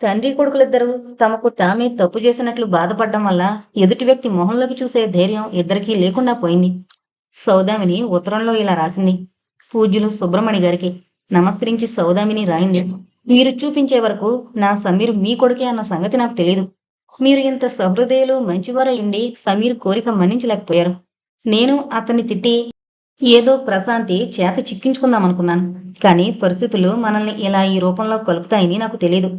తండ్రి కొడుకులిద్దరూ తమకు తామే తప్పు చేసినట్లు బాధపడడం వల్ల ఎదుటి వ్యక్తి మొహంలోకి చూసే ధైర్యం ఇద్దరికీ లేకుండా పోయింది. సౌదామిని ఉత్తరంలో ఇలా రాసింది. పూజ్యులు సుబ్రమణి గారికి నమస్కరించి సౌదామిని రాయింది మీరు చూపించే వరకు నా సమీర్ మీ కొడుకే అన్న సంగతి నాకు తెలియదు మీరు ఇంత సహృదయులు మంచివారై ఉండి సమీర్ కోరిక మన్నించలేకపోయారు. నేను అతన్ని తిట్టి ఏదో ప్రశాంతి చేత చిక్కించుకుందాం అనుకున్నాను కానీ పరిస్థితులు మనల్ని ఇలా ఈ రూపంలో కలుపుతాయని నాకు తెలియదు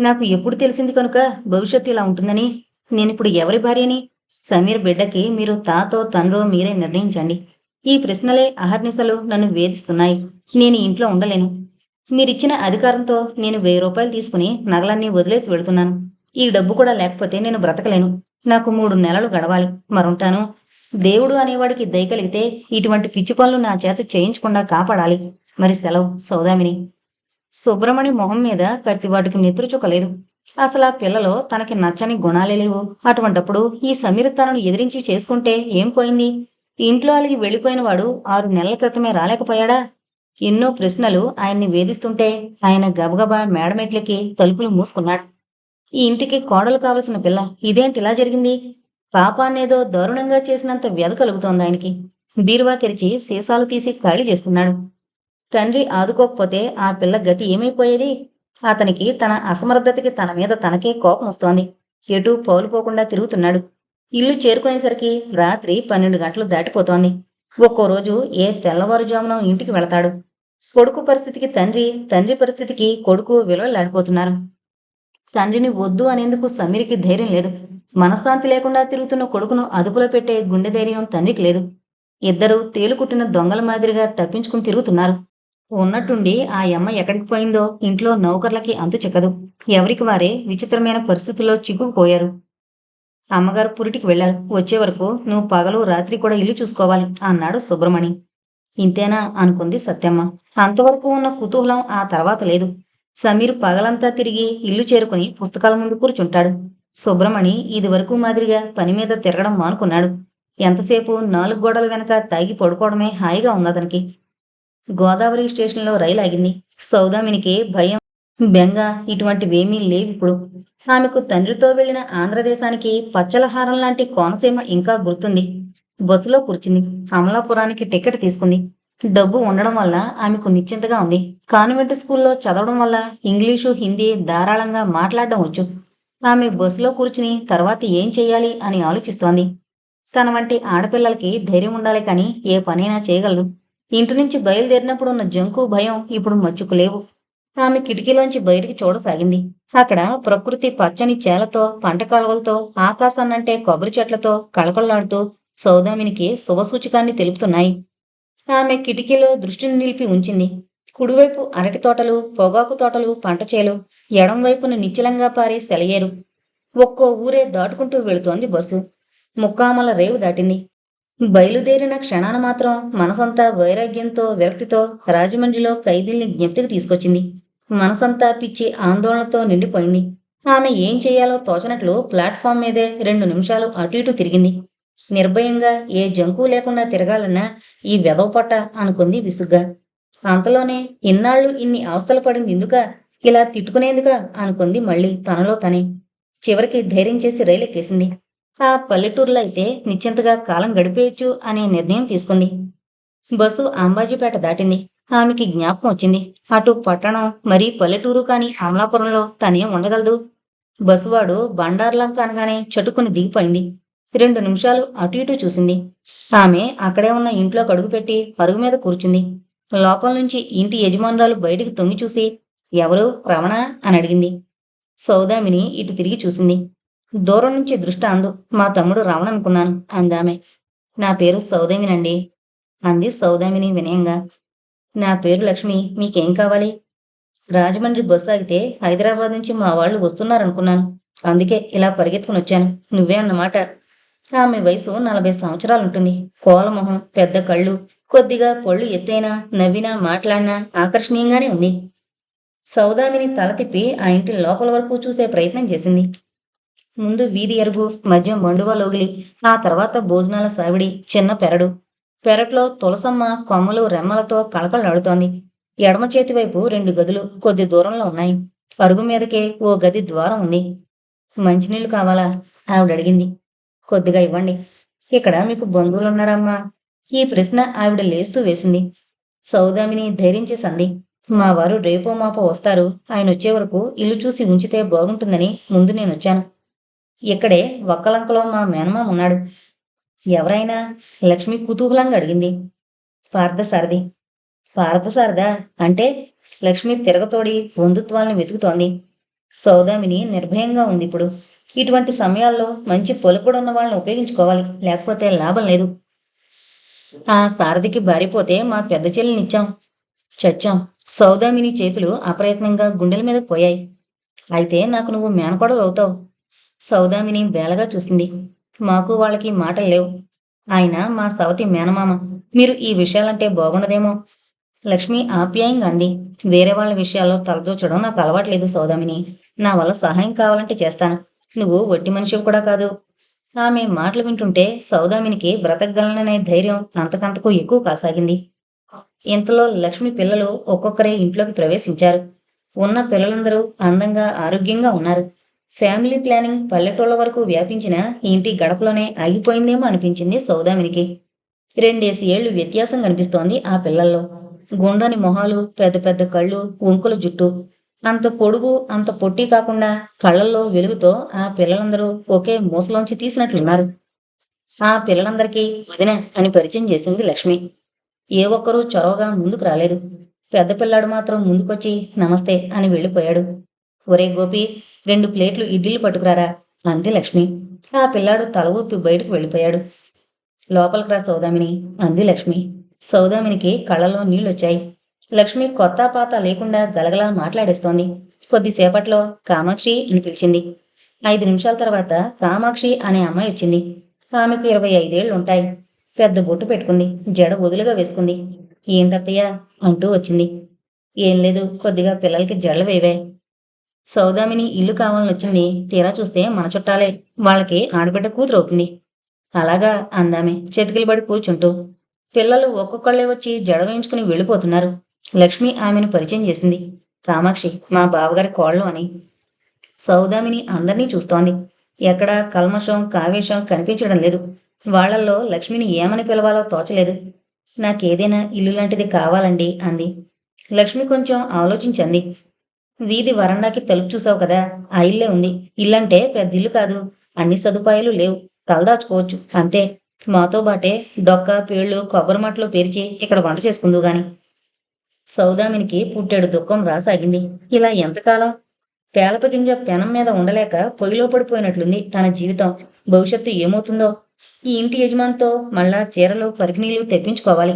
నాకు ఎప్పుడు తెలిసింది కనుక భవిష్యత్తు ఇలా ఉంటుందని. నేనిప్పుడు ఎవరి భార్యని? సమీర్ బిడ్డకి మీరు తాతో తండ్రో మీరే నిర్ణయించండి. ఈ ప్రశ్నలే అహర్నిశలు నన్ను వేధిస్తున్నాయి. నేను ఇంట్లో ఉండలేను. మీరిచ్చిన అధికారంతో నేను వెయ్యి రూపాయలు తీసుకుని నగలన్నీ వదిలేసి వెళుతున్నాను. ఈ డబ్బు కూడా లేకపోతే నేను బ్రతకలేను. నాకు మూడు నెలలు గడవాలి. మరుంటాను. దేవుడు అనేవాడికి దయ కలిగితే ఇటువంటి పిచ్చి పనులు నా చేత చేయించకుండా కాపాడాలి. మరి సెలవు సౌదామిని. సుబ్రమణి మొహం మీద కత్తివాటికి నెత్తురు చుక్కలేదు అసలు ఆ పిల్లలో తనకి నచ్చని గుణాలే లేవు. అటువంటప్పుడు ఈ సమీర్ తనను ఎదిరించి చేసుకుంటే ఏం పోయింది? ఇంట్లో అలిగి వెళ్ళిపోయిన వాడు ఆరు నెలల క్రితమే రాలేకపోయాడా? ఎన్నో ప్రశ్నలు ఆయన్ని వేధిస్తుంటే ఆయన గబగబా మేడమెట్లకి తలుపులు మూసుకున్నాడు. ఈ ఇంటికి కోడలు కావలసిన పిల్ల ఇదేంటి ఇలా జరిగింది? పాపాన్నేదో దారుణంగా చేసినంత వ్యధ కలుగుతోంది ఆయనకి. బీరువా తెరిచి సీసాలు తీసి ఖాళీ చేస్తున్నాడు. తండ్రి ఆదుకోకపోతే ఆ పిల్ల గతి ఏమైపోయేది? అతనికి తన అసమర్థతకి తన మీద తనకే కోపం వస్తోంది. ఎటూ పౌలుపోకుండా తిరుగుతున్నాడు. ఇల్లు చేరుకునేసరికి రాత్రి పన్నెండు గంటలు దాటిపోతోంది. ఒక్కో రోజు ఏ తెల్లవారుజామున ఇంటికి వెళతాడు. కొడుకు పరిస్థితికి తండ్రి తండ్రి పరిస్థితికి కొడుకు విలువలాడిపోతున్నారు తండ్రిని వద్దు అనేందుకు సమీర్కి ధైర్యం లేదు. మనశ్శాంతి లేకుండా తిరుగుతున్న కొడుకును అదుపులో పెట్టే గుండె ధైర్యం తండ్రికి లేదు. ఇద్దరూ తేలుకుట్టిన దొంగల మాదిరిగా తప్పించుకుని తిరుగుతున్నారు. ఉన్నట్టుండి ఆ అమ్మ ఎక్కడికి పోయిందో ఇంట్లో నౌకర్లకి అంతు చిక్కదు. ఎవరికి వారే విచిత్రమైన పరిస్థితుల్లో చిక్కుకుపోయారు. అమ్మగారు పురిటికి వెళ్ళారు వచ్చే వరకు నువ్వు పగలు రాత్రి కూడా ఇల్లు చూసుకోవాలి అన్నాడు సుబ్రమణి. ఇంతేనా అనుకుంది సత్యమ్మ. అంతవరకు ఉన్న కుతూహలం ఆ తర్వాత లేదు. సమీర్ పగలంతా తిరిగి ఇల్లు చేరుకుని పుస్తకాల ముందు కూర్చుంటాడు. సుబ్రమణి ఇది వరకు మాదిరిగా పని మీద తిరగడం మానుకున్నాడు. ఎంతసేపు నాలుగు గోడల వెనక తాగి పడుకోవడమే హాయిగా ఉన్నతనికి గోదావరి స్టేషన్లో రైలు ఆగింది. సౌదామినికి భయం బెంగ ఇటువంటివేమీ లేవిప్పుడు ఆమెకు తండ్రితో వెళ్ళిన ఆంధ్రదేశానికి పచ్చలహారం లాంటి కోనసీమ ఇంకా గుర్తుంది. బస్సులో కూర్చుంది అమలాపురానికి టికెట్ తీసుకుంది డబ్బు ఉండడం వల్ల ఆమెకు నిశ్చింతగా ఉంది. కాన్వెంట్ స్కూల్లో చదవడం వల్ల ఇంగ్లీషు హిందీ ధారాళంగా మాట్లాడడం వచ్చు. ఆమె బస్సులో కూర్చుని తర్వాత ఏం చేయాలి అని ఆలోచిస్తోంది. తన వంటి ఆడపిల్లలకి ధైర్యం ఉండాలి కానీ ఏ పనైనా చేయగలరు ఇంటి నుంచి బయలుదేరినప్పుడు ఉన్న జంకు భయం ఇప్పుడు మచ్చుకులేవు. ఆమె కిటికీలోంచి బయటికి చూడసాగింది. అక్కడ ప్రకృతి పచ్చని చేలతో పంట కాలువలతో ఆకాశాన్నంటే కొబ్బరి చెట్లతో కళకళలాడుతూ సౌదామినికి శుభసూచకాన్ని తెలుపుతున్నాయి. ఆమె కిటికీలో దృష్టిని నిలిపి ఉంచింది. కుడివైపు అరటి తోటలు పొగాకు తోటలు పంట చేలు ఎడం వైపున నిశ్చలంగా పారే సెలయేరు. ఒక్కో ఊరే దాటుకుంటూ వెళుతోంది బస్సు. ముక్కామల రేవు దాటింది. బయలుదేరిన క్షణాన మాత్రం మనసంతా వైరాగ్యంతో విరక్తితో రాజమండ్రిలో ఖైదీల్ని జ్ఞప్తికి తీసుకొచ్చింది. మనసంతా పిచ్చి ఆందోళనతో నిండిపోయింది. ఆమె ఏం చేయాలో తోచనట్లు ప్లాట్ఫామ్ మీదే రెండు నిమిషాలు అటు ఇటు తిరిగింది. నిర్భయంగా ఏ జంకు లేకుండా తిరగాలన్నా ఈ వెదవపట్ట అనుకుంది విసుగ్గా. అంతలోనే ఇన్నాళ్ళు ఇన్ని అవస్థలు పడింది ఎందుక? ఇలా తిట్టుకునేందుక? అనుకుంది మళ్ళీ తనలో తనే. చివరికి ధైర్యం చేసి రైలెక్కేసింది. ఆ పల్లెటూరులో అయితే నిశ్చింతగా కాలం గడిపేయచ్చు అనే నిర్ణయం తీసుకుంది. బస్సు అంబాజీపేట దాటింది. ఆమెకి జ్ఞాపకం వచ్చింది. అటు పట్టణం మరీ పల్లెటూరు కాని అమలాపురంలో తనే ఉండగలదు. బస్సువాడు బండార్లంక అనగానే చటుకుని దిగిపోయింది. రెండు నిమిషాలు అటు ఇటు చూసింది. ఆమె అక్కడే ఉన్న ఇంట్లో కడుగుపెట్టి పరుగు మీద కూర్చుంది. లోపల నుంచి ఇంటి యజమానురాలు బయటికి తొంగి చూసి ఎవరు? రమణ? అని అడిగింది. సౌదామిని ఇటు తిరిగి చూసింది. దూరం నుంచి దృష్టి అందు మా తమ్ముడు రావణనుకున్నాను అనుకున్నాను అందామె. నా పేరు సౌదామినండి అంది సౌదామిని వినయంగా. నా పేరు లక్ష్మి మీకేం కావాలి? రాజమండ్రి బస్సు ఆగితే హైదరాబాద్ నుంచి మా వాళ్ళు వస్తున్నారనుకున్నాను. అందుకే ఇలా పరిగెత్తుకుని వచ్చాను నువ్వే అన్నమాట. ఆమె వయసు నలభై సంవత్సరాలు ఉంటుంది కోలమొహం పెద్ద కళ్ళు కొద్దిగా పళ్ళు ఎత్తైనా నవ్వినా మాట్లాడినా ఆకర్షణీయంగానే ఉంది. సౌదామిని తల తిప్పి ఆ ఇంటి లోపల వరకు చూసే ప్రయత్నం చేసింది. ముందు వీధి ఎరుగు మధ్య మండువ లోగిలి ఆ తర్వాత భోజనాల సావిడి చిన్న పెరడు. పెరట్లో తులసమ్మ కొమ్మలు రెమ్మలతో కళకళలాడుతోంది. ఎడమ చేతి వైపు రెండు గదులు కొద్ది దూరంలో ఉన్నాయి. పరుగు మీదకే ఓ గది ద్వారం ఉంది. మంచినీళ్ళు కావాలా? ఆవిడ అడిగింది కొద్దిగా ఇవ్వండి. ఇక్కడ మీకు బంధువులున్నారమ్మా. ఈ ప్రశ్న ఆవిడ లేస్తూ వేసింది. సౌదామిని ధైర్యం చేసింది. మా వారు రేపో మాపో వస్తారు. ఆయన వచ్చే వరకు ఇల్లు చూసి ఉంచితే బాగుంటుందని ముందు నేను వచ్చాను ఇక్కడే ఒక్కలంకలో మా మేనమామ ఉన్నాడు. ఎవరైనా లక్ష్మి కుతూహలంగా అడిగింది. పార్థసారథి పార్థసారదా అంటే లక్ష్మి తిరగతోడి బంధుత్వాలను వెతుకుతోంది. సౌదామిని నిర్భయంగా ఉంది ఇప్పుడు. ఇటువంటి సమయాల్లో మంచి పొలకుడు ఉన్న వాళ్ళని ఉపయోగించుకోవాలి. లేకపోతే లాభం లేదు. ఆ సారథికి బారిపోతే మా పెద్ద చెల్లినిచ్చాం చచ్చాం. సౌదామిని చేతులు అప్రయత్నంగా గుండెల మీద పోయాయి. అయితే నాకు నువ్వు మేనకోడలు అవుతావు. సౌదామిని బేలగా చూసింది. మాకు వాళ్ళకి మాటలు లేవు. ఆయన మా సవతి మేనమామ మీరు ఈ విషయాలంటే బాగుండదేమో. లక్ష్మి ఆప్యాయంగా అంది. వేరే వాళ్ళ విషయాల్లో తలదూచడం నాకు అలవాట్లేదు సౌదామిని. నా వల్ల సహాయం కావాలంటే చేస్తాను. నువ్వు వట్టి మనిషివి కూడా కాదు. ఆమె మాటలు వింటుంటే సౌదామినికి బ్రతకగలననే ధైర్యం అంతకంతకు ఎక్కువ కాసాగింది. ఇంతలో లక్ష్మి పిల్లలు ఒక్కొక్కరే ఇంట్లోకి ప్రవేశించారు. ఉన్న పిల్లలందరూ అందంగా ఆరోగ్యంగా ఉన్నారు. ఫ్యామిలీ ప్లానింగ్ పల్లెటూళ్ళ వరకు వ్యాపించిన ఇంటి గడపలోనే ఆగిపోయిందేమో అనిపించింది సౌదామినికి. రెండేసి ఏళ్ళు వ్యత్యాసం కనిపిస్తోంది ఆ పిల్లల్లో. గుండ్రని మొహాలు పెద్ద పెద్ద కళ్ళు వంకుల జుట్టు. అంత పొడుగు అంత పొట్టి కాకుండా కళ్ళల్లో వెలుగుతో ఆ పిల్లలందరూ ఒకే మూసలోంచి తీసినట్లున్నారు. ఆ పిల్లలందరికీ వదిన అని పరిచయం చేసింది లక్ష్మి. ఏ ఒక్కరూ చొరవగా ముందుకు రాలేదు. పెద్ద పిల్లాడు మాత్రం ముందుకొచ్చి నమస్తే అని వెళ్ళిపోయాడు. ఒరే గోపి రెండు ప్లేట్లు ఇడ్లీలు పట్టుకురారా? అంది లక్ష్మి. ఆ పిల్లాడు తల ఊపి బయటకు వెళ్ళిపోయాడు. లోపలికి రా సౌదామిని అంది లక్ష్మి. సౌదామినికి కళ్ళలో నీళ్ళొచ్చాయి. లక్ష్మి కొత్త పాత లేకుండా గలగలా మాట్లాడేస్తోంది. కొద్దిసేపట్లో కామాక్షి అని పిలిచింది. ఐదు నిమిషాల తర్వాత కామాక్షి అనే అమ్మాయి వచ్చింది. ఆమెకు ఇరవై ఐదేళ్ళు ఉంటాయి పెద్ద బొట్టు పెట్టుకుంది. జడ వదులుగా వేసుకుంది. ఏంటత్తయ్యా? అంటూ వచ్చింది. ఏం లేదు కొద్దిగా పిల్లలకి జడలు వేవే సౌదామిని ఇల్లు కావాలని వచ్చింది. తీరా చూస్తే మన చుట్టాలే. వాళ్ళకి ఆడబిడ్డ కూతురు అవుతుంది. అలాగా అందామే చేతికిలు పడి కూర్చుంటూ. పిల్లలు ఒక్కొక్కళ్ళే వచ్చి జడ వేయించుకుని వెళ్ళిపోతున్నారు. లక్ష్మి ఆమెను పరిచయం చేసింది. కామాక్షి మా బావగారి కోళ్ళు అని. సౌదామిని అందరినీ చూస్తోంది. ఎక్కడా కల్మషం కావేశం కనిపించడం లేదు. వాళ్ళల్లో లక్ష్మిని ఏమని పిలవాలో తోచలేదు. నాకేదైనా ఇల్లు లాంటిది కావాలండి అంది. లక్ష్మి కొంచెం ఆలోచించింది. వీధి వరండాకి తలుపు చూసావు కదా ఆ ఇల్లే ఉంది. ఇల్లంటే పెద్ద ఇల్లు కాదు. అన్ని సదుపాయాలు లేవు. తలదాచుకోవచ్చు అంతే. మాతో బాటే డొక్క పేళ్ళు కొబ్బరి మట్టలు పేర్చి ఇక్కడ వంట చేసుకుందు గాని. సౌదామినికి పుట్టాడు దుఃఖం రాసాగింది. ఇలా ఎంతకాలం? పేలప గింజ పెనం మీద ఉండలేక పొయ్యిలో పడిపోయినట్లుంది తన జీవితం. భవిష్యత్తు ఏమవుతుందో? ఈ ఇంటి యజమానితో మళ్ళా చీరలు పరికినీలు తెప్పించుకోవాలి.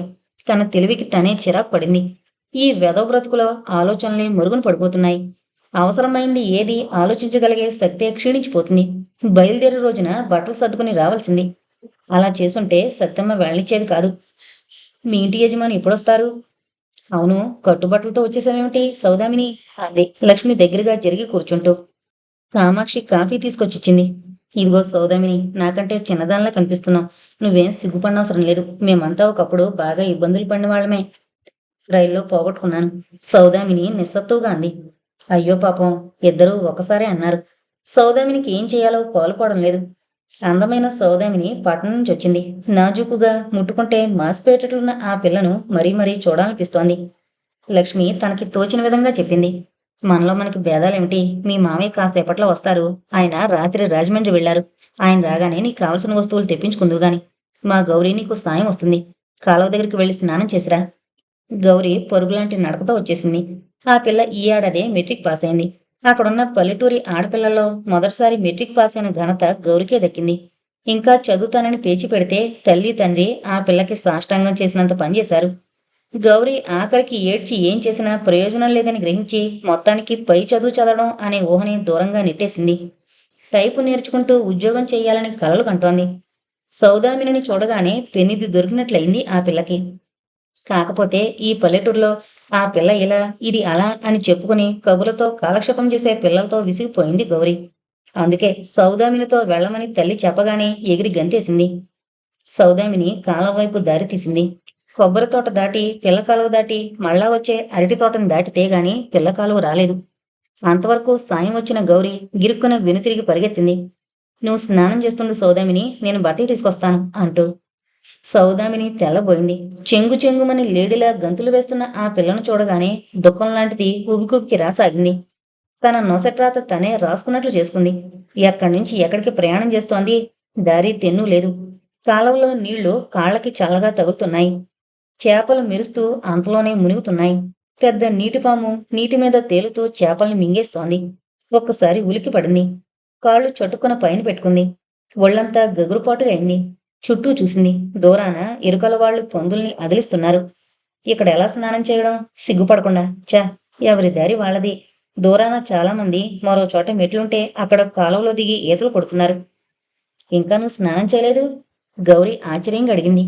తన తెలివికి తనే చిరాకు పడింది. ఈ వెధవ బ్రతుకుల ఆలోచనలే మరుగున పడిపోతున్నాయి. అవసరమైంది ఏది ఆలోచించగలిగే శక్తే క్షీణించిపోతుంది. బయలుదేరే రోజున బట్టలు సర్దుకుని రావాల్సింది. అలా చేసుంటే సత్యమ్మ వెళ్ళనిచ్చేది కాదు. మీ ఇంటి యజమాని ఎప్పుడొస్తారు? అవును కట్టుబట్టలతో వచ్చేసామేమిటి సౌదామిని? అంది లక్ష్మి దగ్గరగా జరిగి కూర్చుంటూ. కామాక్షి కాఫీ తీసుకొచ్చిచ్చింది. ఇదిగో సౌదామిని నాకంటే చిన్నదానిలా కనిపిస్తున్నావు. నువ్వేం సిగ్గుపడనవసరం లేదు. మేమంతా ఒకప్పుడు బాగా ఇబ్బందులు పడిన వాళ్ళమే. రైల్లో పోగొట్టుకున్నాను. సౌదామిని నిస్సత్తుగా అంది అయ్యో పాపం ఇద్దరూ ఒకసారే అన్నారు. సౌదామినికి ఏం చేయాలో పాలుపోవడం లేదు. అందమైన సౌదామిని పట్టణం నుంచి వచ్చింది. నాజూకుగా ముట్టుకుంటే మాసిపేటట్లున్న ఆ పిల్లను మరీ మరీ చూడాలనిపిస్తోంది. లక్ష్మి తనకి తోచిన విధంగా చెప్పింది. మనలో మనకి భేదాలేమిటి? మీ మామయ్య కాసేపట్లో వస్తారు. ఆయన రాత్రి రాజమండ్రి వెళ్ళారు ఆయన రాగానే నీకు కావలసిన వస్తువులు తెప్పించుకుందువు గాని మా గౌరీ నీకు సాయం వస్తుంది. కాలువ దగ్గరికి వెళ్ళి స్నానం చేసిరా. గౌరీ పరుగులాంటి నడకతో వచ్చేసింది. ఆ పిల్ల ఈ ఏడాదే మెట్రిక్ పాస్ అయింది. అక్కడున్న పల్లెటూరి ఆడపిల్లల్లో మొదటిసారి మెట్రిక్ పాస్ అయిన ఘనత గౌరికే దక్కింది. ఇంకా చదువుతానని పేచి పెడితే తల్లి తండ్రి ఆ పిల్లకి సాష్టాంగం చేసినంత పనిచేశారు గౌరీ ఆఖరికి ఏడ్చి ఏం చేసినా ప్రయోజనం లేదని గ్రహించి మొత్తానికి పై చదువు చదవడం అనే ఊహని దూరంగా నెట్టేసింది. టైపు నేర్చుకుంటూ ఉద్యోగం చేయాలని కలలు కంటోంది. సౌదామిని చూడగానే పెనిది దొరికినట్లయింది ఆ పిల్లకి. కాకపోతే ఈ పల్లెటూరులో ఆ పిల్ల ఇలా ఇది అలా అని చెప్పుకుని కబులతో కాలక్షేపం చేసే పిల్లలతో విసిగిపోయింది గౌరీ. అందుకే సౌదామినితో వెళ్ళమని తల్లి చెప్పగానే ఎగిరి గంతేసింది. సౌదామిని కాలం వైపు దారి తీసింది. కొబ్బరి తోట దాటి పిల్ల కాలువ దాటి మళ్ళా వచ్చే అరటి తోటను దాటితే గాని పిల్ల కాలువ రాలేదు. అంతవరకు సాయం వచ్చిన గౌరీ గిరుక్కున వెనుతిరిగి పరిగెత్తింది. నువ్వు స్నానం చేస్తుండు సౌదామిని నేను బట్టలు తీసుకొస్తాను అంటూ సౌదామిని తెల్లబోయింది చెంగు చెంగుమని లేడిలా గంతులు వేస్తున్న ఆ పిల్లను చూడగానే దుఃఖం లాంటిది ఉబికుబికి రాసాగింది. తన నొసట్రాత తనే రాసుకున్నట్లు చేసుకుంది. ఎక్కడి నుంచి ఎక్కడికి ప్రయాణం చేస్తోంది? దారి తెన్ను లేదు. కాలవలో నీళ్ళు కాళ్ళకి చల్లగా తగులుతున్నాయి. చేపలు మెరుస్తూ అంతలోనే మునుగుతున్నాయి. పెద్ద నీటిపాము నీటి మీద తేలుతూ చేపల్ని మింగేస్తోంది. ఒక్కసారి ఉలికి పడింది కాళ్ళు చట్టుకున పైన పెట్టుకుంది. ఒళ్ళంతా గగురుపాటుగా అయింది. చుట్టూ చూసింది. దూరాన ఎరుకల వాళ్ళు పందుల్ని అదిలిస్తున్నారు. ఇక్కడ ఎలా స్నానం చేయడం? సిగ్గుపడకుండా. చా ఎవరి దారి వాళ్ళది. దూరాన చాలా మంది మరో చోట మెట్లుంటే అక్కడ కాలువలో దిగి ఈతలు కొడుతున్నారు. ఇంకా నువ్వు స్నానం చేయలేదు? గౌరీ ఆశ్చర్యంగా అడిగింది.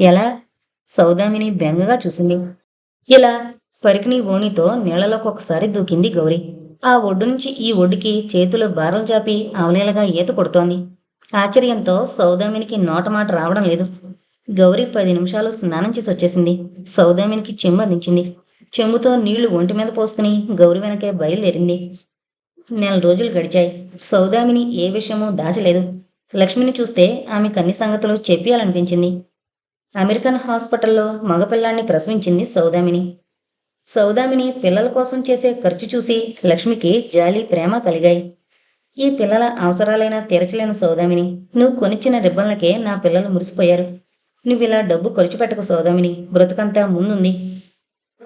ఎలా? సౌదామిని బెంగగా చూసింది. ఇలా పరికిణి ఓణితో నీళ్ళలోకి ఒకసారి దూకింది గౌరీ. ఆ ఒడ్డు నుంచి ఈ ఒడ్డుకి చేతులు బారలు చాపి అవలేలగా ఈత కొడుతోంది. ఆశ్చర్యంతో సౌదామినికి నోటమాట రావడం లేదు. గౌరీ పది నిమిషాలు స్నానం చేసి వచ్చేసింది. సౌదామినికి చెంబు అందించింది. చెంబుతో నీళ్ళు ఒంటి మీద పోసుకుని గౌరీ వెనకే బయలుదేరింది. నెల రోజులు గడిచాయి. సౌదామిని ఏ విషయమూ దాచలేదు. లక్ష్మిని చూస్తే ఆమె కన్ని సంగతులు చెప్పాలనిపించింది అమెరికన్ హాస్పిటల్లో మగపిల్లాన్ని ప్రసవించింది సౌదామిని. సౌదామిని పిల్లల కోసం చేసే ఖర్చు చూసి లక్ష్మికి జాలి ప్రేమ కలిగాయి. ఈ పిల్లల అవసరాలైనా తీర్చలేని సౌదామిని. నువ్వు కొనిచ్చిన రిబ్బన్లకే నా పిల్లలు మురిసిపోయారు. నువ్వు ఇలా డబ్బు ఖర్చు పెట్టకు సౌదామిని. బ్రతుకంతా ముందుంది.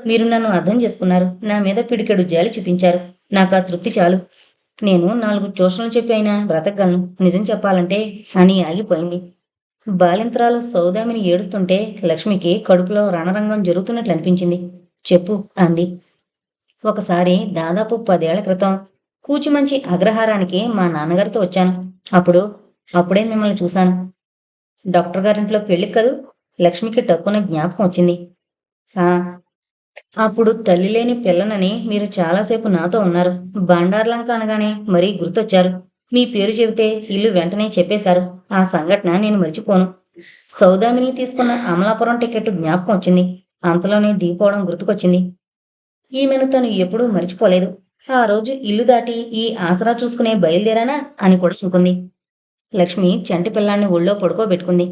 మీరు నన్ను అర్థం చేసుకున్నారు. నా మీద పిడికెడు జాలి చూపించారు. నాకు ఆ తృప్తి చాలు. నేను నాలుగు ట్యూషన్లు చెప్పి అయినా బ్రతకగలను. నిజం చెప్పాలంటే అని ఆగిపోయింది. బాలింతరాలు సౌదామిని ఏడుస్తుంటే లక్ష్మికి కడుపులో రణరంగం జరుగుతున్నట్లు అనిపించింది. చెప్పు అంది. ఒకసారి దాదాపు పదేళ్ళ క్రితం కూచిమంచి అగ్రహారానికి మా నాన్నగారితో వచ్చాను. అప్పుడు అప్పుడే మిమ్మల్ని చూశాను. డాక్టర్ గారింట్లో పెళ్ళి కదూ? లక్ష్మికి టక్కున జ్ఞాపకం వచ్చింది. ఆ అప్పుడు తల్లి లేని పిల్లనని మీరు చాలాసేపు నాతో ఉన్నారు. బండార్లంక అనగానే మరీ గుర్తొచ్చారు. మీ పేరు చెబితే ఇల్లు వెంటనే చెప్పేశారు. ఆ సంఘటన నేను మర్చిపోను. సౌదామిని తీసుకున్న అమలాపురం టికెట్ జ్ఞాపకం వచ్చింది. అంతలోనే దిగిపోవడం గుర్తుకొచ్చింది. ఈమెను తను ఎప్పుడూ మర్చిపోలేదు. ఆ రోజు ఇల్లు దాటి ఈ ఆసరా చూసుకునే బయలుదేరానా అని కూడా అనుకుంది లక్ష్మి చంటి పిల్లాన్ని ఒళ్ళో పడుకోబెట్టుకుంది.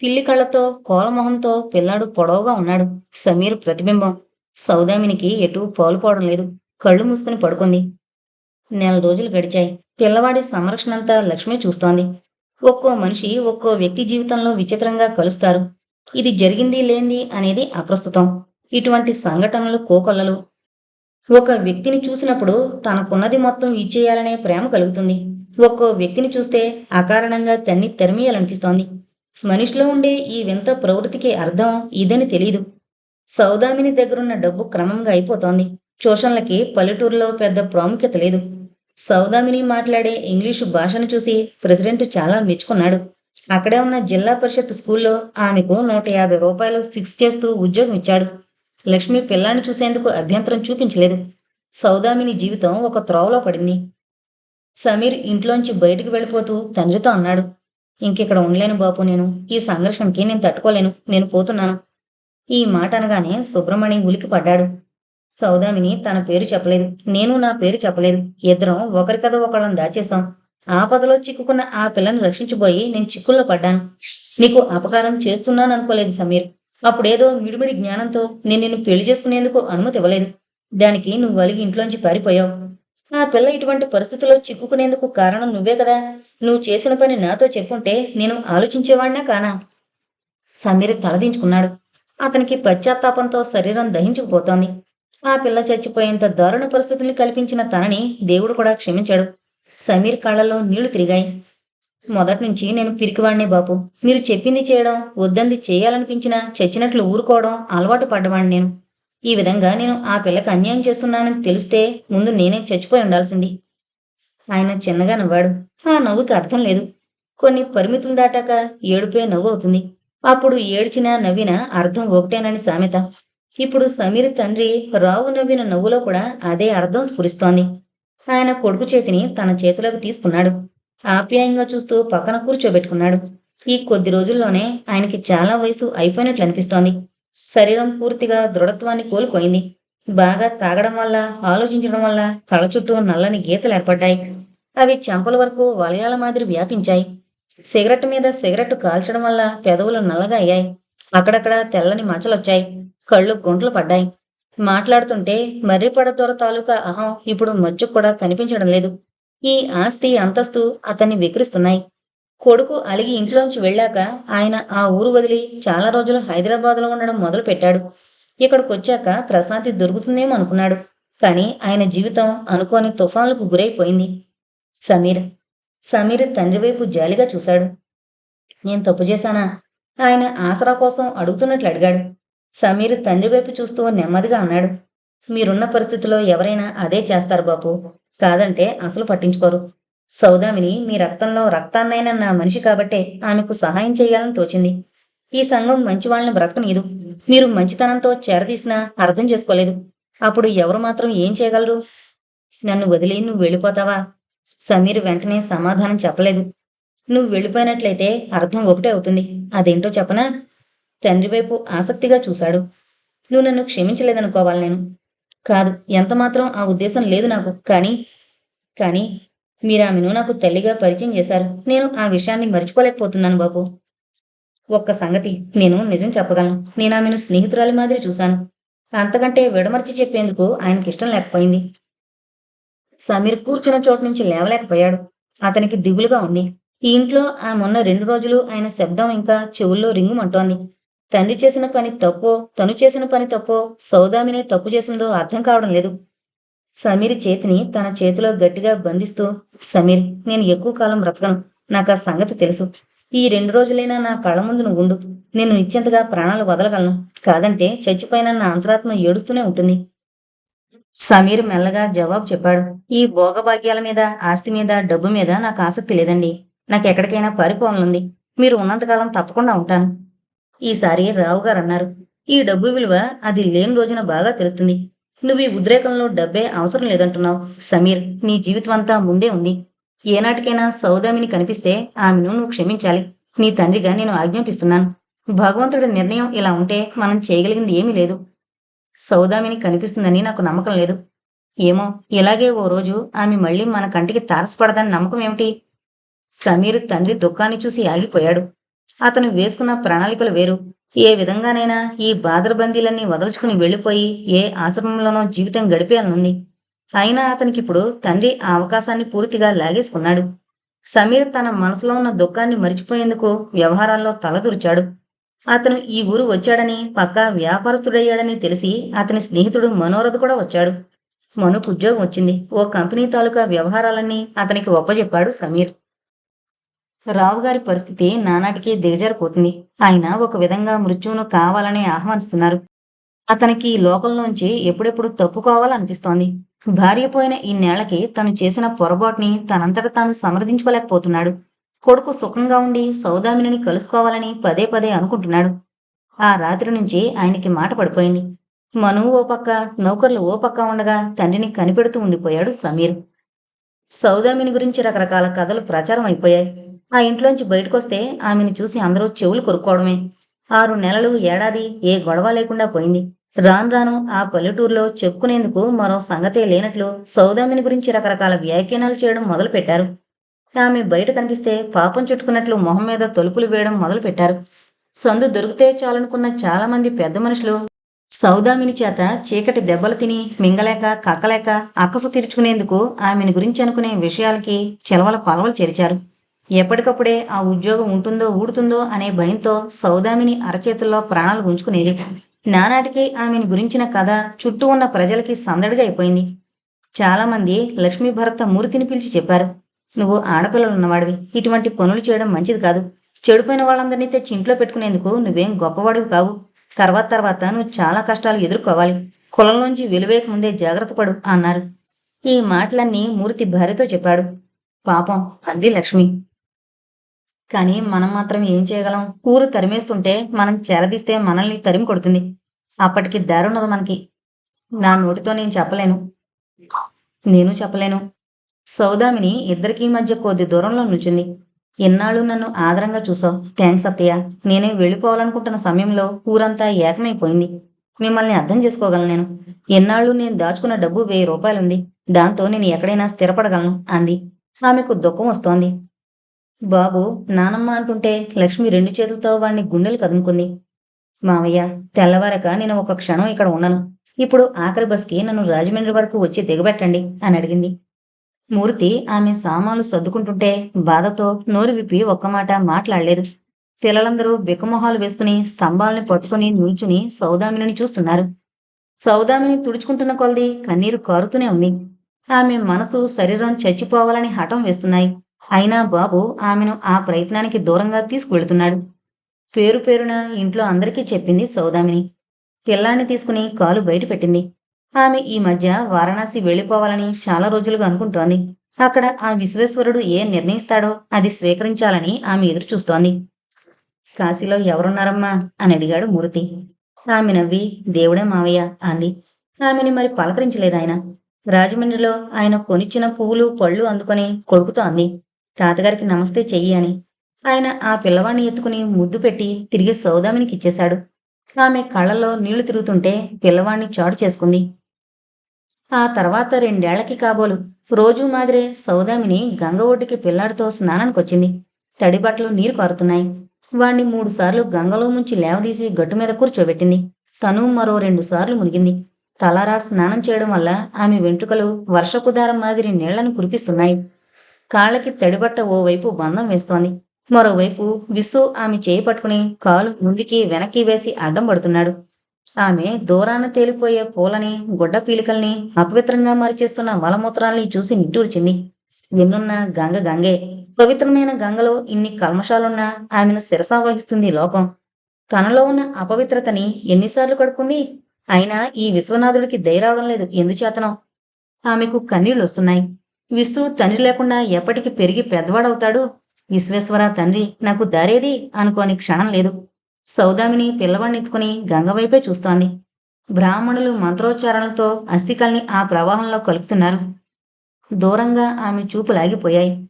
పిల్లి కళ్ళతో కోలమొహంతో పిల్లాడు పొడవుగా ఉన్నాడు. సమీర్ ప్రతిబింబం. సౌదామినికి ఎటు పోలుపోవడం లేదు. కళ్ళు మూసుకుని పడుకుంది. నెల రోజులు గడిచాయి. పిల్లవాడి సంరక్షణంతా లక్ష్మి చూస్తోంది. ఒక్కో మనిషి ఒక్కో వ్యక్తి జీవితంలో విచిత్రంగా కలుస్తారు. ఇది జరిగింది లేంది అనేది అప్రస్తుతం. ఇటువంటి సంఘటనలు కోకొల్లలు ఒక వ్యక్తిని చూసినప్పుడు తనకున్నది మొత్తం ఇచ్చేయాలనే ప్రేమ కలుగుతుంది. ఒక్కో వ్యక్తిని చూస్తే అకారణంగా తన్ని తరిమేయాలనిపిస్తోంది. మనిషిలో ఉండే ఈ వింత ప్రవృత్తికి అర్థం ఇదని తెలియదు సౌదామిని దగ్గరున్న డబ్బు క్రమంగా అయిపోతోంది. ట్యూషన్లకి పల్లెటూరులో పెద్ద ప్రాముఖ్యత లేదు. సౌదామిని మాట్లాడే ఇంగ్లీషు భాషను చూసి ప్రెసిడెంట్ చాలా మెచ్చుకున్నాడు. అక్కడే ఉన్న జిల్లా పరిషత్ స్కూల్లో ఆమెకు నూట యాభై రూపాయలు ఫిక్స్ చేస్తూ ఉద్యోగం ఇచ్చాడు. లక్ష్మి పిల్లాన్ని చూసేందుకు అభ్యంతరం చూపించలేదు. సౌదామిని జీవితం ఒక త్రోవలో పడింది. సమీర్ ఇంట్లోంచి బయటికి వెళ్ళిపోతూ తండ్రితో అన్నాడు ఇంకిక్కడ ఉండలేను బాపు నేను. ఈ సంఘర్షణకి నేను తట్టుకోలేను. నేను పోతున్నాను. ఈ మాట అనగానే సుబ్రమణి ఉలికి పడ్డాడు. సౌదామిని తన పేరు చెప్పలేదు. నేను నా పేరు చెప్పలేదు. ఇద్దరం ఒకరి కథ ఒకళ్ళం దాచేశాం. ఆపదలో చిక్కుకున్న ఆ పిల్లని రక్షించబోయి నేను చిక్కుల్లో పడ్డాను. నీకు అపకారం చేస్తున్నాను అనుకోలేదు సమీర్. అప్పుడేదో మిడిమిడి జ్ఞానంతో నేను నిన్ను పెళ్ళి చేసుకునేందుకు అనుమతి ఇవ్వలేదు. దానికి నువ్వు అలిగి ఇంట్లోంచి పారిపోయావు. ఆ పిల్ల ఇటువంటి పరిస్థితుల్లో చిక్కుకునేందుకు కారణం నువ్వే కదా. నువ్వు చేసిన పని నాతో చెప్పుంటే నేను ఆలోచించేవాడినా కానా? సమీర్ తలదించుకున్నాడు. అతనికి పశ్చాత్తాపంతో శరీరం దహించుకుపోతోంది. ఆ పిల్ల చచ్చిపోయేంత దారుణ పరిస్థితుల్ని కల్పించిన తనని దేవుడు కూడా క్షమించాడు. సమీర్ కళ్ళలో నీళ్ళు తిరిగాయి. మొదటి నుంచి నేను పిరికివాడినే బాపు. మీరు చెప్పింది చేయడం వద్దంది చేయాలనిపించినా చచ్చినట్లు ఊరుకోవడం అలవాటు పడ్డవాడిని నేను. ఈ విధంగా నేను ఆ పిల్లకి అన్యాయం చేస్తున్నానని తెలిస్తే ముందు నేనే చచ్చిపోయి ఉండాల్సింది. ఆయన చిన్నగా నవ్వాడు. ఆ నవ్వుకి అర్థం లేదు. కొన్ని పరిమితులు దాటాక ఏడుపే నవ్వు అవుతుంది. అప్పుడు ఏడ్చినా నవ్వినా అర్థం ఒకటేనని సామెత. ఇప్పుడు సమీర్ తండ్రి రావు నవ్విన నవ్వులో కూడా అదే అర్థం స్ఫురిస్తోంది. ఆయన కొడుకు చేతిని తన చేతిలోకి తీసుకున్నాడు. ఆప్యాయంగా చూస్తూ పక్కన కూర్చోబెట్టుకున్నాడు. ఈ కొద్ది రోజుల్లోనే ఆయనకి చాలా వయసు అయిపోయినట్లు అనిపిస్తోంది. శరీరం పూర్తిగా దృఢత్వాన్ని కోల్పోయింది. బాగా తాగడం వల్ల ఆలోచించడం వల్ల కళ్ళ చుట్టూ నల్లని గీతలు ఏర్పడ్డాయి. అవి చెంపల వరకు వలయాల మాదిరి వ్యాపించాయి. సిగరెట్ మీద సిగరెట్ కాల్చడం వల్ల పెదవులు నల్లగా అయ్యాయి. అక్కడక్కడ తెల్లని మచ్చలొచ్చాయి కళ్ళు గుంటలు పడ్డాయి. మాట్లాడుతుంటే మర్రిపడదొర తాలూకా అహం ఇప్పుడు మచ్చుకు కూడా కనిపించడం లేదు. ఈ ఆస్తి అంతస్తు అతన్ని వికరిస్తున్నాయి కొడుకు అలిగి ఇంట్లోంచి వెళ్ళాక ఆయన ఆ ఊరు వదిలి చాలా రోజులు హైదరాబాద్లో ఉండడం మొదలు పెట్టాడు ఇక్కడికొచ్చాక ప్రశాంతి దొరుకుతుందేమో అనుకున్నాడు. కానీ ఆయన జీవితం అనుకోని తుఫాన్లకు గురైపోయింది. సమీర్ సమీర్ తండ్రి వైపు జాలిగా చూశాడు. నేను తప్పు చేశానా? ఆయన ఆసరా కోసం అడుగుతున్నట్లు అడిగాడు. సమీర్ తండ్రి వైపు చూస్తూ నెమ్మదిగా అన్నాడు. మీరున్న పరిస్థితిలో ఎవరైనా అదే చేస్తారు బాపు. కాదంటే అసలు పట్టించుకోరు. సౌదామిని మీ రక్తంలో రక్తాన్నైన నా మనిషి కాబట్టే ఆమెకు సహాయం చేయాలని తోచింది. ఈ సంఘం మంచి వాళ్ళని బ్రతకనీదు. మీరు మంచితనంతో చేరదీసినా అర్థం చేసుకోలేదు. అప్పుడు ఎవరు మాత్రం ఏం చేయగలరు? నన్ను వదిలి నువ్వు వెళ్ళిపోతావా? సమీర్ వెంటనే సమాధానం చెప్పలేదు. నువ్వు వెళ్ళిపోయినట్లయితే అర్థం ఒకటే అవుతుంది. అదేంటో చెప్పనా? తండ్రి వైపు ఆసక్తిగా చూశాడు. నువ్వు నన్ను క్షమించలేదనుకోవాలి నేను. కాదు. ఎంత మాత్రం ఆ ఉద్దేశం లేదు నాకు. కానీ కానీ మీరు ఆమెను నాకు తల్లిగా పరిచయం చేశారు. నేను ఆ విషయాన్ని మర్చిపోలేకపోతున్నాను బాబు. ఒక్క సంగతి నేను నిజం చెప్పగలను. నేను ఆమెను స్నేహితురాలి మాదిరి చూశాను. అంతకంటే విడమర్చి చెప్పేందుకు ఆయనకి ఇష్టం లేకపోయింది. సమీర్ కూర్చున్న చోటు నుంచి లేవలేకపోయాడు. అతనికి దిగులుగా ఉంది. ఈ ఇంట్లో ఆ మొన్న రెండు రోజులు ఆయన శబ్దం ఇంకా చెవుల్లో రింగుమంటోంది. తండ్రి చేసిన పని తప్పో తను చేసిన పని తప్పో సౌదామినే తప్పు చేసిందో అర్థం కావడం లేదు. సమీర్ చేతిని తన చేతిలో గట్టిగా బంధిస్తూ సమీర్ నేను ఎక్కువ కాలం బ్రతకను. నాకు ఆ సంగతి తెలుసు. ఈ రెండు రోజులైనా నా కళ్ళ ముందు నువ్వు ఉండు. నేను నిశ్చింతగా ప్రాణాలు వదలగలను. కాదంటే చచ్చిపోయిన నా అంతరాత్మ ఏడుస్తూనే ఉంటుంది. సమీర్ మెల్లగా జవాబు చెప్పాడు. ఈ భోగభాగ్యాల మీద ఆస్తి మీద డబ్బు మీద నాకు ఆసక్తి లేదండి. నాకు ఎక్కడికైనా పారిపోవాలనుంది మీరు ఉన్నంతకాలం తప్పకుండా ఉంటాను. ఈసారి రావు గారు అన్నారు ఈ డబ్బు విలువ అది లేని రోజున బాగా తెలుస్తుంది. నువ్వు ఈ ఉద్రేకంలో డబ్బే అవసరం లేదంటున్నావు. సమీర్ నీ జీవితం అంతా ముందే ఉంది. ఏనాటికైనా సౌదామిని కనిపిస్తే ఆమెను నువ్వు క్షమించాలి. నీ తండ్రిగా నేను ఆజ్ఞాపిస్తున్నాను. భగవంతుడి నిర్ణయం ఇలా ఉంటే మనం చేయగలిగింది ఏమీ లేదు. సౌదామిని కనిపిస్తుందని నాకు నమ్మకం లేదు. ఏమో ఇలాగే ఓ రోజు ఆమె మళ్ళీ మన కంటికి తారసపడదని నమ్మకం ఏమిటి? సమీర్ తండ్రి దుఃఖాన్ని చూసి ఆగిపోయాడు. అతను వేసుకున్న ప్రణాళికలు వేరు. ఏ విధంగానైనా ఈ బాదరబందీలన్నీ వదలుచుకుని వెళ్ళిపోయి ఏ ఆశ్రమంలోనో జీవితం గడిపేయాలనుంది. అయినా అతనికిప్పుడు తండ్రి ఆ అవకాశాన్ని పూర్తిగా లాగేసుకున్నాడు. సమీర్ తన మనసులో ఉన్న దుఃఖాన్ని మరిచిపోయేందుకు వ్యవహారాల్లో తలదూర్చాడు. అతను ఈ ఊరు వచ్చాడని పక్కా వ్యాపారస్తుడయ్యాడని తెలిసి అతని స్నేహితుడు మనోరథ్ కూడా వచ్చాడు. మనుకు ఉద్యోగం వచ్చింది. ఓ కంపెనీ తాలూకా వ్యవహారాలన్నీ అతనికి ఒప్పజెప్పాడు సమీర్. రావు గారి పరిస్థితి నానాటికి దిగజారిపోతుంది. ఆయన ఒక విధంగా మృత్యువును కావాలని ఆహ్వానిస్తున్నారు. అతనికి ఈ లోకంలోంచి ఎప్పుడెప్పుడు తప్పుకోవాలనిపిస్తోంది. భార్య పోయిన ఈ తను చేసిన పొరపాటుని తనంతట తాను సమర్థించుకోలేకపోతున్నాడు. కొడుకు సుఖంగా ఉండి సౌదామిని కలుసుకోవాలని పదే పదే అనుకుంటున్నాడు. ఆ రాత్రి నుంచి ఆయనకి మాట పడిపోయింది. మనువు ఓ పక్క నౌకర్లు ఓ పక్క ఉండగా తండ్రిని కనిపెడుతూ ఉండిపోయాడు సమీర్. సౌదామిని గురించి రకరకాల కథలు ప్రచారం అయిపోయాయి. ఆ ఇంట్లోంచి బయటకొస్తే ఆమెను చూసి అందరూ చెవులు కొరుక్కోవడమే. ఆరు నెలలు ఏడాది ఏ గొడవ లేకుండా పోయింది. రాను రాను ఆ పల్లెటూరులో చెప్పుకునేందుకు మరో సంగతే లేనట్లు సౌదామిని గురించి రకరకాల వ్యాఖ్యానాలు చేయడం మొదలు పెట్టారు ఆమె బయట కనిపిస్తే పాపం చుట్టుకున్నట్లు మొహం మీద తలుపులు వేయడం మొదలు పెట్టారు సందు దొరికితే చాలనుకున్న చాలా మంది పెద్ద మనుషులు సౌదామిని చేత చీకటి దెబ్బలు తిని మింగలేక కక్కలేక అక్కసు తీర్చుకునేందుకు ఆమెను గురించి అనుకునే విషయాలకి చెలవల పలవలు చేర్చారు. ఎప్పటికప్పుడే ఆ ఉద్యోగం ఉంటుందో ఊడుతుందో అనే భయంతో సౌదామిని అరచేతుల్లో ప్రాణాలు ఉంచుకునేది నానాటికి ఆమెను గురించిన కథ చుట్టూ ఉన్న ప్రజలకి సందడిగా అయిపోయింది. చాలామంది లక్ష్మీ భరత మూర్తిని పిలిచి చెప్పారు. నువ్వు ఆడపిల్లలు ఉన్నవాడివి ఇటువంటి పనులు చేయడం మంచిది కాదు. చెడిపోయిన వాళ్ళందరినీ తెచ్చి ఇంట్లో పెట్టుకునేందుకు నువ్వేం గొప్పవాడివి కావు. తర్వాత తర్వాత నువ్వు చాలా కష్టాలు ఎదుర్కోవాలి. కులంలోంచి వెలువేక ముందే జాగ్రత్త పడు అన్నారు. ఈ మాటలన్నీ మూర్తి భార్యతో చెప్పాడు. పాపం అంది లక్ష్మి. కానీ మనం మాత్రం ఏం చేయగలం? ఊరు తరిమేస్తుంటే మనం చెరదీస్తే మనల్ని తరిమి కొడుతుంది. అప్పటికి దారున్నది మనకి. నా నోటితో నేను చెప్పలేను. నేను చెప్పలేను. సౌదామిని ఇద్దరికీ మధ్య కొద్ది దూరంలో నుంచింది ఎన్నాళ్ళు నన్ను ఆదరంగా చూసావు. థ్యాంక్స్ అత్తయ్య. నేనే వెళ్ళిపోవాలనుకుంటున్న సమయంలో ఊరంతా ఏకమైపోయింది. మిమ్మల్ని అర్థం చేసుకోగలను నేను. ఎన్నాళ్ళు నేను దాచుకున్న డబ్బు వెయ్యి రూపాయలుంది. దాంతో నేను ఎక్కడైనా స్థిరపడగలను అంది. ఆమెకు దుఃఖం వస్తోంది. బాబు నానమ్మ అంటుంటే లక్ష్మి రెండు చేతులతో వాణ్ణి గుండెలు కదుముకుంది. మావయ్య తెల్లవారక నేను ఒక క్షణం ఇక్కడ ఉండను ఇప్పుడు ఆఖరి బస్కి నన్ను రాజమండ్రి వరకు వచ్చి దిగబెట్టండి అని అడిగింది. మూర్తి ఆమె సామాన్లు సర్దుకుంటుంటే బాధతో నోరు విప్పి ఒక్క మాట మాట్లాడలేదు. పిల్లలందరూ బిక్కమొహాలు వేసుకుని స్తంభాలని పట్టుకుని నిల్చుని సౌదామిని చూస్తున్నారు. సౌదామిని తుడుచుకుంటున్న కొలది కన్నీరు కారుతూనే ఉంది. ఆమె మనసు శరీరం చచ్చిపోవాలని హఠం వేస్తున్నాయి. అయినా బాబు ఆమెను ఆ ప్రయత్నానికి దూరంగా తీసుకువెళుతున్నాడు. పేరు పేరున ఇంట్లో అందరికీ చెప్పింది సౌదామిని. పిల్లాన్ని తీసుకుని కాలు బయట పెట్టింది. ఆమె ఈ మధ్య వారణాసి వెళ్ళిపోవాలని చాలా రోజులుగా అనుకుంటోంది. అక్కడ ఆ విశ్వేశ్వరుడు ఏం నిర్ణయిస్తాడో అది స్వీకరించాలని ఆమె ఎదురు చూస్తోంది. కాశీలో ఎవరున్నారమ్మా? అని అడిగాడు మూర్తి. ఆమె నవ్వి దేవుడే మావయ్య అంది. ఆమెని మరి పలకరించలేదు ఆయన. రాజమండ్రిలో ఆయన కొనిచ్చిన పువ్వులు పళ్ళు అందుకొని కొడుకుతో అంది. తాతగారికి నమస్తే చెయ్యి అని ఆయన ఆ పిల్లవాడిని ఎత్తుకుని ముద్దు పెట్టి తిరిగి సౌదామినికి ఇచ్చేశాడు. ఆమె కళ్ళల్లో నీళ్ళు తిరుగుతుంటే పిల్లవాణ్ణి చాటు చేసుకుంది. ఆ తర్వాత రెండేళ్ళకి కాబోలు రోజు మాదిరే సౌదామిని గంగ ఒడ్డుకి పిల్లాడితో స్నానానికొచ్చింది. తడి బట్టలు నీరు కారుతున్నాయి. వాణ్ణి మూడుసార్లు గంగలో ముంచి లేవదీసి గట్టు మీద కూర్చోబెట్టింది. తను మరో రెండు సార్లు మునిగింది. తలారా స్నానం చేయడం వల్ల ఆమె వెంట్రుకలు వర్షపుదారం మాదిరి నీళ్ళను కురిపిస్తున్నాయి. కాళ్ళకి తడిబట్ట ఓవైపు బంధం వేస్తోంది. మరోవైపు విసు ఆమె చేయి పట్టుకుని కాలు ముందుకి వెనక్కి వేసి అడ్డం పడుతున్నాడు. ఆమె దూరాన తేలిపోయే పూలని గుడ్డ పీలికల్ని అపవిత్రంగా మరిచేస్తున్న మలమూత్రాల్ని చూసి నిట్టూర్చింది. ఎన్నున్న గంగ గంగే పవిత్రమైన గంగలో ఇన్ని కల్మషాలున్నా ఆమెను శిరసా వహిస్తుంది లోకం. తనలో ఉన్న అపవిత్రతని ఎన్నిసార్లు కడుక్కుంది? అయినా ఈ విశ్వనాథుడికి దయరావడం లేదు. ఎందుచేతనో? ఆమెకు కన్నీళ్ళు వస్తున్నాయి విసు తండ్రి లేకుండా ఎప్పటికి పెరిగి పెద్దవాడవుతాడు. విశ్వేశ్వర తండ్రి నాకు దారేది అనుకోని క్షణం లేదు. సౌదామిని పిల్లవాడిని గంగవైపే చూస్తోంది. బ్రాహ్మణులు మంత్రోచ్చారణలతో అస్థికల్ని ఆ ప్రవాహంలో కలుపుతున్నారు. దూరంగా ఆమె చూపు లాగిపోయాయి.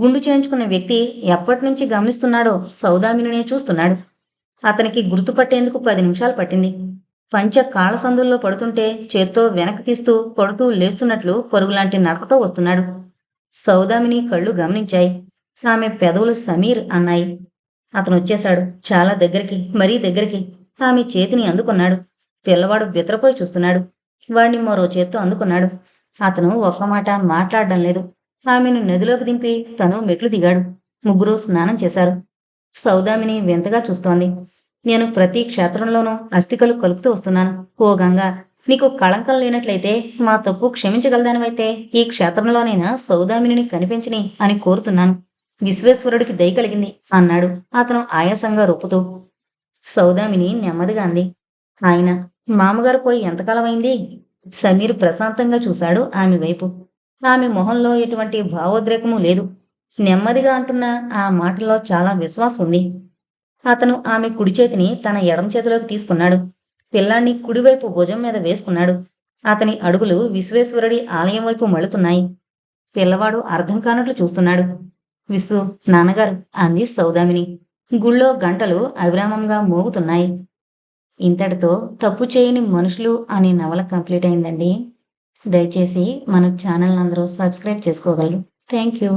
గుండు చేయించుకున్న వ్యక్తి ఎప్పటినుంచి గమనిస్తున్నాడో సౌదామినినే చూస్తున్నాడు. అతనికి గుర్తుపట్టేందుకు పది నిమిషాలు పట్టింది. పంచ కాళ్ళ సందుల్లో పడుతుంటే చేత్తో వెనక్కి తీస్తూ పడుతూ లేస్తున్నట్లు పరుగులాంటి నడకతో వస్తున్నాడు. సౌదామిని కళ్ళు గమనించాయి. ఆమె పెదవులు సమీర్ అన్నాయి. అతను వచ్చేశాడు చాలా దగ్గరికి మరీ దగ్గరికి. ఆమె చేతిని అందుకున్నాడు. పిల్లవాడు బిత్రపోయి చూస్తున్నాడు. వాణ్ణి మరో చేత్తో అందుకున్నాడు. అతను ఒక్క మాట మాట్లాడడం లేదు. ఆమెను నదిలోకి దింపి తను మెట్లు దిగాడు. ముగ్గురు స్నానం చేశారు. సౌదామిని వింతగా చూస్తోంది. నేను ప్రతి క్షేత్రంలోనూ అస్థికలు కలుపుతూ వస్తున్నాను. ఓ గంగా నీకు కళంకం లేనట్లయితే మా తప్పు క్షమించగలదానివైతే ఈ క్షేత్రంలోనైనా సౌదామిని కనిపించని అని కోరుతున్నాను. విశ్వేశ్వరుడికి దయ కలిగింది అన్నాడు అతను ఆయాసంగా రొప్పుతూ. సౌదామిని నెమ్మదిగా అంది. ఆయన మామగారు పోయి ఎంతకాలమైంది? సమీర్ ప్రశాంతంగా చూశాడు ఆమె వైపు. ఆమె మొహంలో ఎటువంటి భావోద్రేకము లేదు. నెమ్మదిగా అంటున్న ఆ మాటల్లో చాలా విశ్వాసం ఉంది అతను ఆమె కుడి చేతిని తన ఎడమ చేతిలోకి తీసుకున్నాడు. పిల్లాన్ని కుడివైపు భుజం మీద వేసుకున్నాడు. అతని అడుగులు విశ్వేశ్వరుడి ఆలయం వైపు మళ్ళుతున్నాయి. పిల్లవాడు అర్థం కానట్లు చూస్తున్నాడు. విసు నాన్నగారు అంది సౌదామిని. గుళ్ళో గంటలు అవిరామంగా మోగుతున్నాయి. ఇంతటితో తప్పు చేయని మనుషులు అనే నవల కంప్లీట్ అయిందండి. దయచేసి మన ఛానల్ అందరూ సబ్స్క్రైబ్ చేసుకోగలరు. Thank you.